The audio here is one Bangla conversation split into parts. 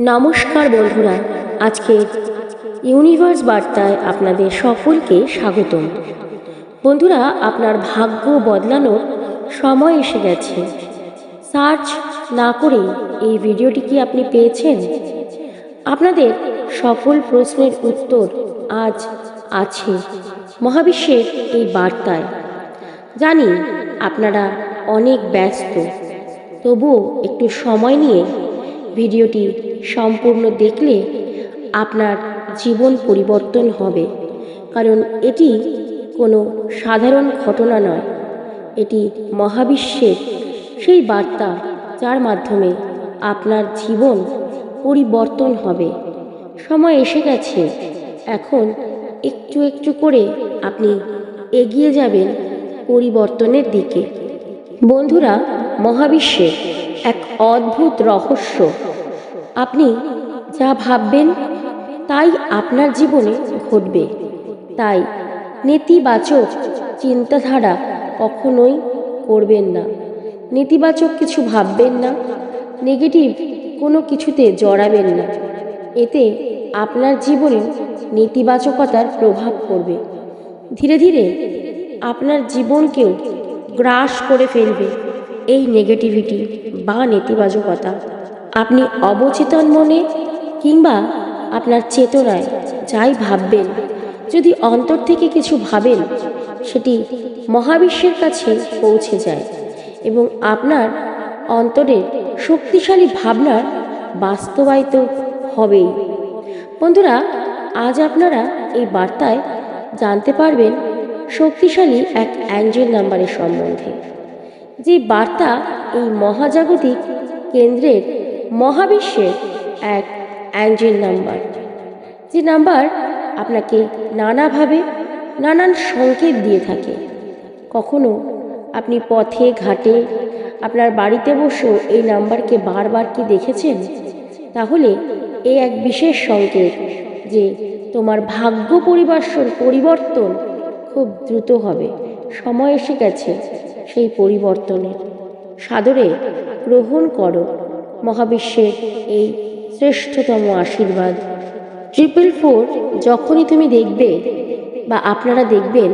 নমস্কার বন্ধুরা আজকে ইউনিভার্স বার্তায় আপনাদের সকলকে স্বাগতম। বন্ধুরা, আপনার ভাগ্য বদলানোর সময় এসে গেছে। সার্চ না করে এই ভিডিওটি কি আপনি পেয়েছেন? আপনাদের সকল প্রশ্নের উত্তর আজ আছে মহাবিশ্বের এই বার্তায়। জানি আপনারা অনেক ব্যস্ত, তবুও একটু সময় নিয়ে ভিডিওটি সম্পূর্ণ দেখলে আপনার জীবন পরিবর্তন হবে। কারণ এটি কোনো সাধারণ ঘটনা নয়। এটি মহাবিশ্বের সেই বার্তা যার মাধ্যমে আপনার জীবন পরিবর্তন হবে। সময় এসে গেছে। এখন একটু একটু করে আপনি এগিয়ে যাবেন পরিবর্তনের দিকে। বন্ধুরা, মহাবিশ্বের এক অদ্ভুত রহস্য। আপনি যা ভাববেন তাই আপনার জীবনে ঘটবে। তাই নেতিবাচক চিন্তাধারা কখনোই করবেন না। নেতিবাচক কিছু ভাববেন না, নেগেটিভ কোনো কিছুতে জড়াবেন না। এতে আপনার জীবনে নেতিবাচকতার প্রভাব পড়বে। ধীরে ধীরে আপনার জীবনকেও গ্রাস করে ফেলবে। এই নেগেটিভিটি বা নেতিবাচকতা আপনি অবচেতন মনে কিংবা আপনার চেতনায় যাই ভাববেন, যদি অন্তর থেকে কিছু ভাবেন, সেটি মহাবিশ্বের কাছে পৌঁছে যায় এবং আপনার অন্তরের শক্তিশালী ভাবনার বাস্তবায়িত হবেই। বন্ধুরা, আজ আপনারা এই বার্তায় জানতে পারবেন শক্তিশালী এক অ্যাঞ্জেল নাম্বারের সম্বন্ধে। যে বার্তা এই মহাজাগতিক কেন্দ্রের মহাবিশ্বের এক অ্যাঞ্জেল নাম্বার। যে নাম্বার আপনাকে নানাভাবে নানান সংকেত দিয়ে থাকে। কখনো আপনি পথে, ঘাটে, আপনার বাড়িতে বসেও এই নাম্বারকে বারবার কি দেখেছেন? তাহলে এ এক বিশেষ সংকেত যে তোমার ভাগ্য পরিবর্তন পরিবর্তন খুব দ্রুত হবে। সময় এসে গেছে। সেই পরিবর্তনের। সাদরে গ্রহণ করো মহাবিশ্বের এই শ্রেষ্ঠতম আশীর্বাদ। ট্রিপল ফোর যখনই তুমি দেখবে বা আপনারা দেখবেন,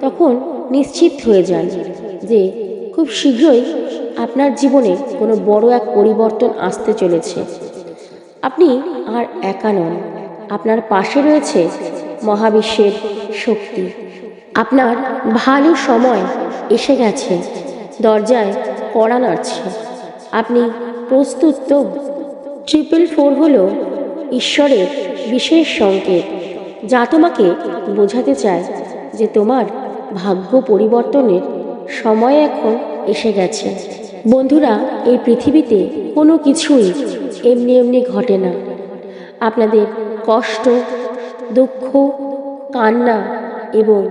তখন নিশ্চিত হয়ে যান যে খুব শীঘ্রই আপনার জীবনে কোনো বড় এক পরিবর্তন আসতে চলেছে। আপনি আর একা নন, আপনার পাশে রয়েছে মহাবিশ্বের শক্তি। আপনার ভালো সময় এসে গেছে। দরজায় কড়া নাড়ছে। আপনি প্রস্তুত তো? ট্রিপল ফোর হলো ঈশ্বরের বিশেষ সংকেত, যা তোমাকে বোঝাতে চায় যে তোমার ভাগ্য পরিবর্তনের সময় এখন এসে গেছে। বন্ধুরা, এই পৃথিবীতে কোনো কিছুই এমনি এমনি ঘটে না। আপনাদের কষ্ট, দুঃখ, কান্না এবং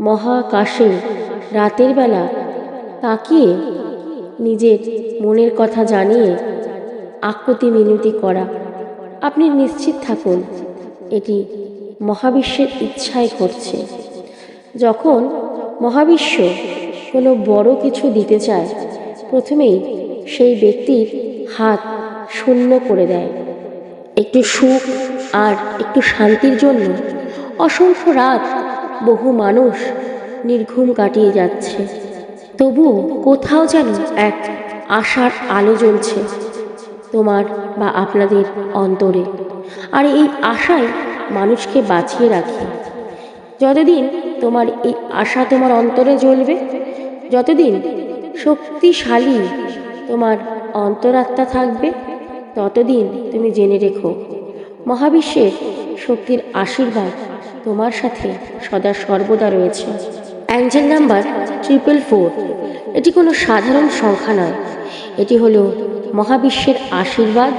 মহাকাশে রাতের বেলা তাকিয়ে নিজের মনের কথা জানিয়ে আকুতি মিনতি করা। আপনি নিশ্চিত থাকুন, এটি মহাবিশ্বের ইচ্ছায় ঘটছে। যখন মহাবিশ্ব কোনো বড় কিছু দিতে চায়, প্রথমেই সেই ব্যক্তির হাত শূন্য করে দেয়। একটু সুখ আর একটু শান্তির জন্য অসংখ্য রাত বহু মানুষ নির্ঘুম কাটিয়ে যাচ্ছে। তবুও কোথাও যেন এক আশার আলো জ্বলছে তোমার বা আপনাদের অন্তরে। আর এই আশাই মানুষকে বাঁচিয়ে রাখে। যতদিন তোমার এই আশা তোমার অন্তরে জ্বলবে, যতদিন শক্তিশালী তোমার অন্তরাত্মা থাকবে, ততদিন তুমি জেনে রেখো, মহাবিশ্বের শক্তির আশীর্বাদ তোমার সাথে সদা সর্বদা রয়েছে। Angel number triple four. এটি কোনো সাধারণ সংখ্যা নয়। এটি হলো মহাবিশ্বের আশীর্বাদ,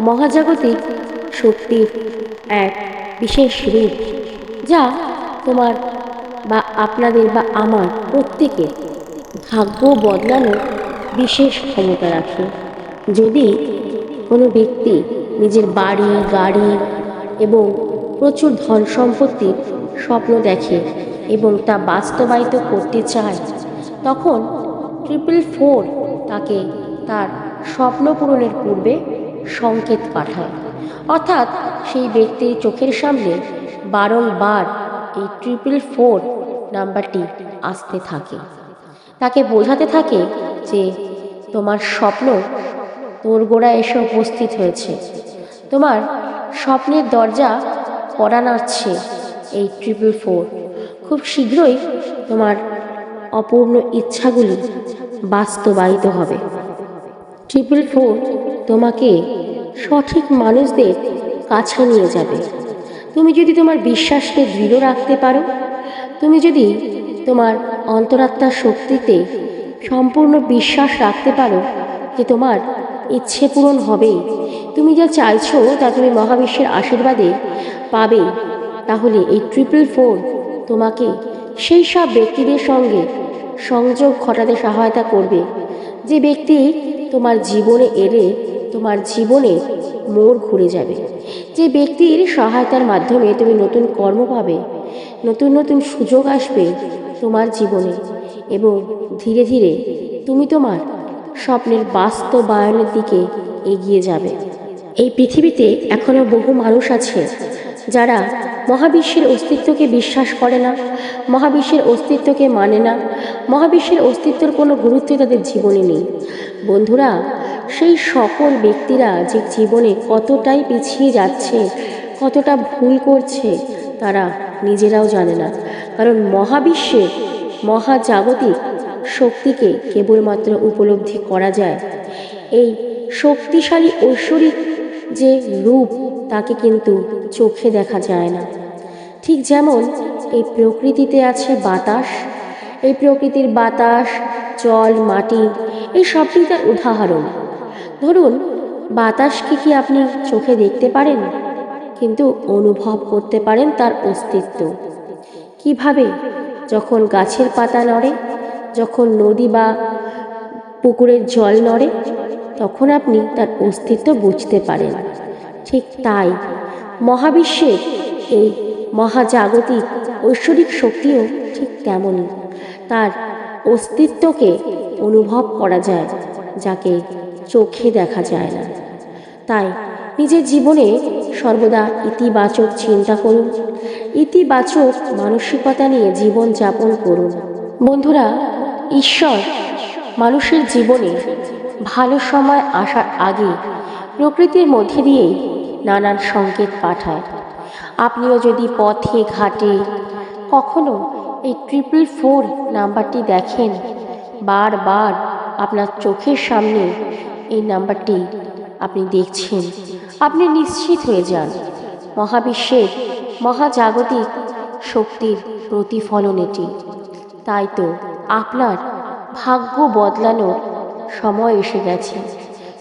মহাজাগতিক শক্তির এক বিশেষ রূপ, যা তোমার বা আপনাদের বা আমার প্রত্যেকের ভাগ্য বদলানোর বিশেষ ক্ষমতা রাখে। যদি কোনো ব্যক্তি নিজের বাড়ি, গাড়ি এবং প্রচুর ধন সম্পত্তির স্বপ্ন দেখে এবং তা বাস্তবায়িত করতে চায়। তখন ট্রিপল ফোর তাকে তার স্বপ্ন পূরণের পূর্বে সংকেত পাঠায়। অর্থাৎ সেই ব্যক্তির চোখের সামনে বারংবার এই ট্রিপল ফোর নাম্বারটি আসতে থাকে। তাকে বোঝাতে থাকে যে তোমার স্বপ্ন তোর গোড়া এসে উপস্থিত হয়েছে। তোমার স্বপ্নের দরজা কড়া নাড়ছে এই ট্রিপল ফোর খুব শীঘ্রই তোমার অপূর্ণ ইচ্ছাগুলি বাস্তবায়িত হবে। ট্রিপল ফোর তোমাকে সঠিক মানুষদের কাছে নিয়ে যাবে। তুমি যদি তোমার বিশ্বাসকে দৃঢ় রাখতে পারো, তুমি যদি তোমার অন্তরাত্মার শক্তিতে সম্পূর্ণ বিশ্বাস রাখতে পারো যে তোমার ইচ্ছে পূরণ হবেই, তুমি যা চাইছো তা তুমি মহাবিশ্বের আশীর্বাদে পাবে, তাহলে এই ট্রিপল ফোর তোমাকে সেই সব ব্যক্তিদের সঙ্গে সংযোগ ঘটাতে সহায়তা করবে। যে ব্যক্তি তোমার জীবনে এলে তোমার জীবনে মোড় ঘুরে যাবে। যে ব্যক্তির সহায়তার মাধ্যমে তুমি নতুন কর্ম পাবে, নতুন নতুন সুযোগ আসবে তোমার জীবনে এবং ধীরে ধীরে তুমি তোমার স্বপ্নের বাস্তবায়নের দিকে এগিয়ে যাবে। এই পৃথিবীতে এখনও বহু মানুষ আছে যারা মহাবিশ্বের অস্তিত্বকে বিশ্বাস করে না, মহাবিশ্বের অস্তিত্বকে মানে না, মহাবিশ্বের অস্তিত্বের কোনো গুরুত্ব তাদের জীবনে নেই। বন্ধুরা, সেই সকল ব্যক্তিরা যে জীবনে কতটাই পিছিয়ে যাচ্ছে, কতটা ভুল করছে, তারা নিজেরাও জানে না। কারণ মহাবিশ্বের মহাজাগতিক শক্তিকে কেবলমাত্র উপলব্ধি করা যায়। এই শক্তিশালী ঐশ্বরিক যে রূপ তাকে কিন্তু চোখে দেখা যায় না। ঠিক যেমন এই প্রকৃতিতে আছে বাতাস, এই প্রকৃতির বাতাস, জল, মাটি, এই সবটি তার উদাহরণ। ধরুন, বাতাসকে কি আপনি চোখে দেখতে পারেন? কিন্তু অনুভব করতে পারেন তার অস্তিত্ব। কীভাবে? যখন গাছের পাতা নড়ে, যখন নদী বা পুকুরের জল নড়ে, তখন আপনি তার অস্তিত্ব বুঝতে পারেন। ঠিক তাই। মহাবিশ্বের এই মহাজাগতিক ঐশ্বরিক শক্তিও ঠিক তেমনই। তার অস্তিত্বকে অনুভব করা যায়, যাকে চোখে দেখা যায় না। তাই নিজের জীবনে সর্বদা ইতিবাচক চিন্তা করুন, ইতিবাচক মানসিকতা নিয়ে জীবন যাপন করুন। বন্ধুরা, ঈশ্বর মানুষের জীবনে ভালো সময় আসার আগে প্রকৃতির মধ্যে দিয়েই নানান সংকেত পাঠায়। আপনিও যদি পথে, ঘাটে কখনো এই ট্রিপল ফোর নাম্বারটি দেখেন, বারবার আপনার চোখের সামনে এই নাম্বারটি আপনি দেখছেন, আপনি নিশ্চিত হয়ে যান। মহাবিশ্বের মহাজাগতিক শক্তির প্রতিফলন এটি। তাই তো আপনার ভাগ্য বদলানোর সময় এসে গেছে।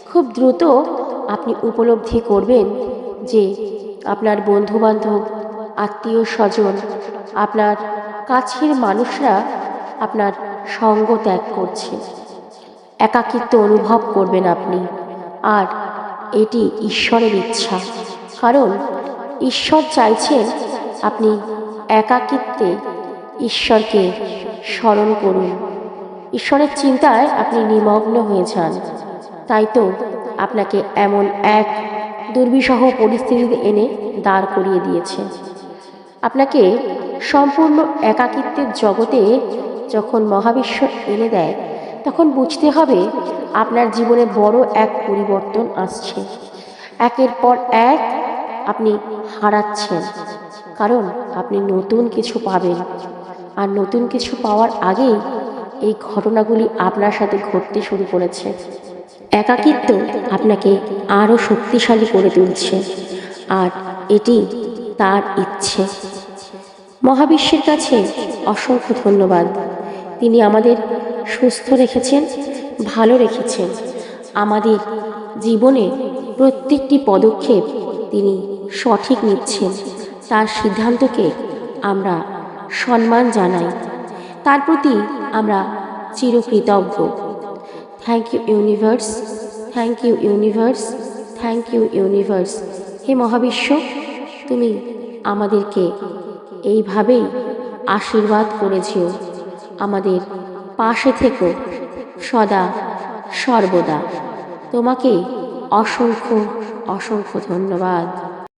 খুব দ্রুত আপনি উপলব্ধি করবেন যে আপনার বন্ধুবান্ধব, আত্মীয় স্বজন, আপনার কাছের মানুষরা আপনার সঙ্গ ত্যাগ করছে। একাকিত্ব অনুভব করবেন আপনি। আর এটি ঈশ্বরের ইচ্ছা। কারণ ঈশ্বর চাইছেন আপনি একাকিত্বে ঈশ্বরকে স্মরণ করুন। ঈশ্বরের চিন্তায় আপনি নিমগ্ন হয়ে যান। তাই তো আপনাকে এমন এক দুর্বিষহ পরিস্থিতিতে এনে দাঁড় করিয়ে দিয়েছে। আপনাকে সম্পূর্ণ একাকিত্বের জগতে যখন মহাবিশ্ব এনে দেয়, তখন বুঝতে হবে আপনার জীবনে বড় এক পরিবর্তন আসছে। একের পর এক আপনি হারাচ্ছেন, কারণ আপনি নতুন কিছু পাবেন। আর নতুন কিছু পাওয়ার আগেই এই ঘটনাগুলি আপনার সাথে ঘটতে শুরু করেছে। একাকিত্ব আপনাকে আরও শক্তিশালী করে তুলছে, আর এটি তার ইচ্ছে। মহাবিশ্বের কাছে অসংখ্য ধন্যবাদ। তিনি আমাদের সুস্থ রেখেছেন, ভালো রেখেছেন। আমাদের জীবনে প্রত্যেকটি পদক্ষেপ তিনি সঠিক নিচ্ছেন। তার সিদ্ধান্তকে আমরা সম্মান জানাই। তার প্রতি আমরা চিরকৃতজ্ঞ। Thank you universe thank you universe thank you universe হে মহাবিশ্ব, তুমি আমাদেরকে এইভাবেই আশীর্বাদ করেছেও আমাদের পাশে থেকো সদা, সর্বদা। তোমাকে অসংখ্য অসংখ্য ধন্যবাদ।